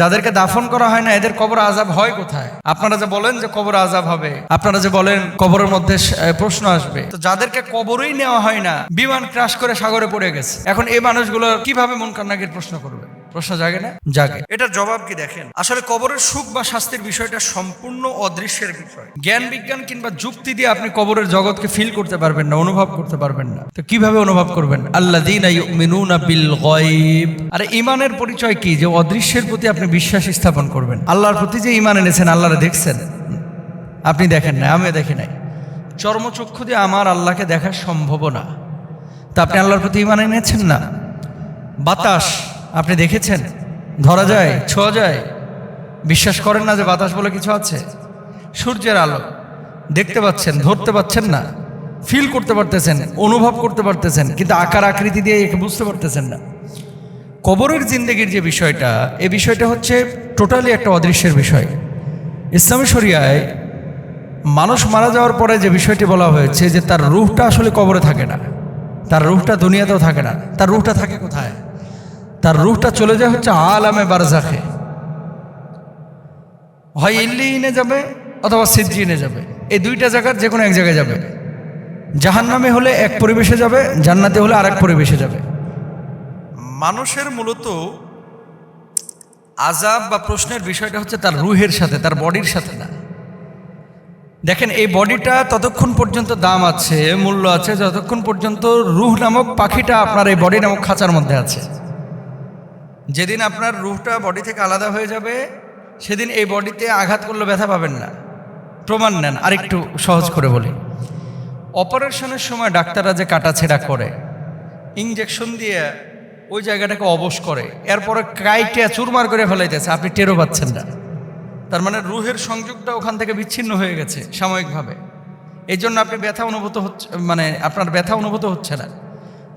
যাদেরকে দাফন করা হয় না, এদের কবর আজাব হয় কোথায়? আপনারা যে বলেন যে কবর আজাব হবে, আপনারা যে বলেন কবরের মধ্যে প্রশ্ন আসবে। তো যাদেরকে কবরই নেওয়া হয় না, বিমান ক্রাশ করে সাগরে পড়ে গেছে। এখন এই মানুষগুলো কীভাবে মন কান্নাকির প্রশ্ন করবে? প্রশ্ন জাগে না? জাগে। এটার জবাব কি দেখেন? আসলে কবরের সুখ বা শাস্তির বিষয়টা সম্পূর্ণ অদৃশ্যের বিষয়। জ্ঞান বিজ্ঞান কিংবা যুক্তি দিয়ে আপনি কবরের জগৎকে ফিল করতে পারবেন না অনুভব করতে পারবেন না। তো কীভাবে অনুভব করবেন? আল্লাহ বিল গয়ব। আরে ইমানের পরিচয় কি? যে অদৃশ্যের প্রতি আপনি বিশ্বাস স্থাপন করবেন। আল্লাহর প্রতি যে ইমান এনেছেন আল্লাহরে দেখছেন? আপনি দেখেন না আমিও দেখি নাই। চর্মচক্ষু দিয়ে আমার আল্লাহকে দেখা সম্ভব না। তা আপনি আল্লাহর প্রতি ইমান এনেছেন না? বাতাস আপনি দেখেছেন? ধরা যায়, ছোঁয়া যায়। বিশ্বাস করেন না যে বাতাস বলে কিছু আছে? সূর্যের আলো। দেখতে পাচ্ছেন, ধরতে পাচ্ছেন না। ফিল করতে পারতেছেন, অনুভব করতে পারতেছেন, কিন্তু আকার আকৃতি দিয়ে একে বুঝতে পারতেছেন না। কবরের জিন্দগির যে বিষয়টা, এ বিষয়টা হচ্ছে টোটালি একটা অদৃশ্যের বিষয়। ইসলামী শরিয়ায় মানুষ মারা যাওয়ার পরে যে বিষয়টি বলা হয়েছে যে তার রুহটা আসলে কবরে থাকে না। তার রুহটা দুনিয়াতেও থাকে না। তার রুহটা থাকে কোথায়? তার রুহটা চলে যায় হচ্ছে আলামে বারজাখে হয় ইল্লিনে যাবে অথবা সিদ্ধিনে যাবে। এই দুইটা জায়গার যে কোনো এক জায়গায় যাবে। জাহান্নামে হলে এক পরিবেশে যাবে, জান্নাতে হলে আরেক পরিবেশে যাবে। মানুষের মূলত আজাব বা প্রশ্নের বিষয়টা হচ্ছে তার রুহের সাথে, তার বডির সাথে না। দেখেন, এই বডিটা ততক্ষণ পর্যন্ত দাম আছে, মূল্য আছে, যতক্ষণ পর্যন্ত রুহ নামক পাখিটা আপনার এই বডি নামক খাঁচার মধ্যে আছে। যেদিন আপনার রুহটা বডি থেকে আলাদা হয়ে যাবে সেদিন এই বডিতে আঘাত করলে ব্যথা পাবেন না। প্রমাণ নেন আরেকটু সহজ করে বলি। অপারেশনের সময় ডাক্তাররা যে কাটাছেড়া করে ইঞ্জেকশন দিয়ে ওই জায়গাটাকে অবশ করে এরপরে কাইটে চুরমার করে ফেলাইতেছে আপনি টেরও পাচ্ছেন না। তার মানে রুহের সংযোগটা ওখান থেকে বিচ্ছিন্ন হয়ে গেছে সাময়িকভাবে। এই জন্য আপনি ব্যথা অনুভূত হচ্ছে মানে আপনার ব্যথা অনুভূত হচ্ছে না।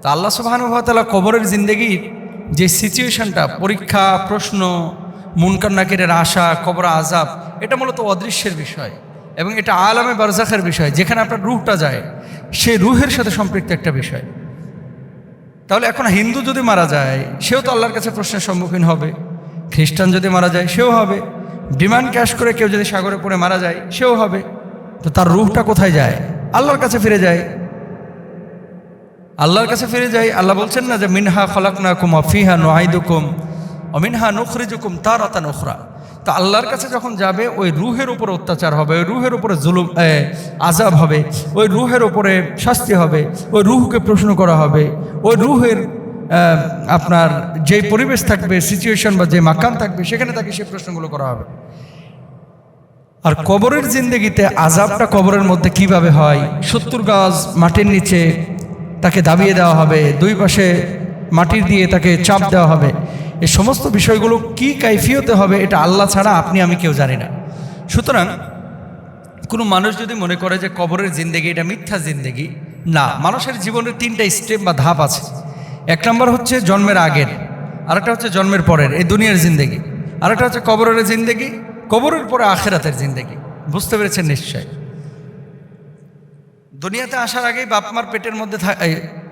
তো আল্লাহ সুবাহানুভাতালা কবরের জিন্দগির যে সিচুয়েশনটা পরীক্ষা, প্রশ্ন মুনকার নাকিরের আশা, কবর আজাব এটা মূলত অদৃশ্যের বিষয় এবং এটা আলামে বারজাখের বিষয়, যেখানে আপনার রুহটা যায়, সেই রুহের সাথে সম্পৃক্ত একটা বিষয়। তাহলে এখন হিন্দু যদি মারা যায়, সেও তো আল্লাহর কাছে প্রশ্নের সম্মুখীন হবে। খ্রিস্টান যদি মারা যায়, সেও হবে। বিমান ক্যাশ করে কেউ যদি সাগরে পড়ে মারা যায়, সেও হবে। তো তার রুহটা কোথায় যায়? আল্লাহর কাছে ফিরে যায়। আল্লাহর কাছে ফিরে যায় আল্লাহ বলছেন না যে, মিনহা খলাকনা কুম অফিহা নোহাইদুকুম অমিনহা নখরিজুকুম তার আতা নখরা তো আল্লাহর কাছে যখন যাবে, ওই রুহের উপরে অত্যাচার হবে, ওই রুহের উপরে জুলুম আজাব হবে, ওই রুহের উপরে শাস্তি হবে, ওই রুহকে প্রশ্ন করা হবে, ওই রুহের আপনার যে পরিবেশ থাকবে সিচুয়েশন বা যে মাকাম থাকবে, সেখানে তাকে সেই প্রশ্নগুলো করা হবে। আর কবরের জিন্দগিতে আজাবটা কবরের মধ্যে কীভাবে হয়? সত্তর গাছ মাটির নিচে তাকে দাবিয়ে দেওয়া হবে, দুই পাশে মাটির দিয়ে তাকে চাপ দেওয়া হবে। এ সমস্ত বিষয়গুলো কি কাইফিয়তে হবে এটা আল্লাহ ছাড়া আপনি, আমি কেউ জানি না। সুতরাং কোনো মানুষ যদি মনে করে যে কবরের জিন্দেগি, এটা মিথ্যা জিন্দেগি, না, মানুষের জীবনের তিনটা স্টেপ বা ধাপ আছে। এক নম্বর হচ্ছে জন্মের আগের, আরেকটা হচ্ছে জন্মের পরের, এই দুনিয়ার জিন্দেগি। আরেকটা হচ্ছে কবরের জিন্দেগি, কবরের পরে আখেরাতের জিন্দেগি। বুঝতে পেরেছেন নিশ্চয় দুনিয়াতে আসার আগেই বাপ মার পেটের মধ্যে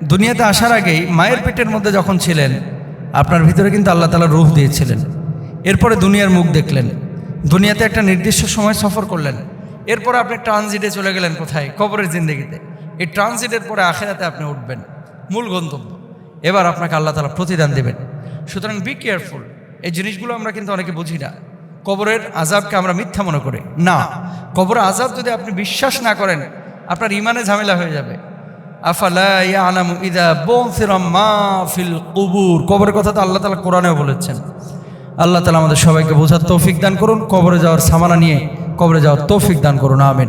দুনিয়াতে আসার আগেই মায়ের পেটের মধ্যে যখন ছিলেন, আপনার ভিতরে কিন্তু আল্লাহ তালা রূহ দিয়েছিলেন। এরপরে দুনিয়ার মুখ দেখলেন। দুনিয়াতে একটা নির্দিষ্ট সময় সফর করলেন। এরপর আপনি ট্রানজিটে চলে গেলেন কোথায়? কবরের জিন্দগিতে। এই ট্রানজিটের পরে আখেরাতে আপনি উঠবেন। মূল গন্তব্য। এবার আপনাকে আল্লাহ তালা প্রতিদান দেবেন। সুতরাং বি কেয়ারফুল এই জিনিসগুলো আমরা কিন্তু অনেকে বুঝি না। কবরের আজাবকে আমরা মিথ্যা মনে করি। না। কবরের আজাব যদি আপনি বিশ্বাস না করেন আপনার ইমানে ঝামেলা হয়ে যাবে। আফালা ইয়ালামু ইদা বুনসিরা মা ফিল কবুর। কবরের কথা তো আল্লাহ তালা কোরআনেও বলেছেন। আল্লাহ তালা আমাদের সবাইকে বোঝার তৌফিক দান করুন। কবরে যাওয়ার সামানা নিয়ে কবরে যাওয়ার তৌফিক দান করুন। আমিন।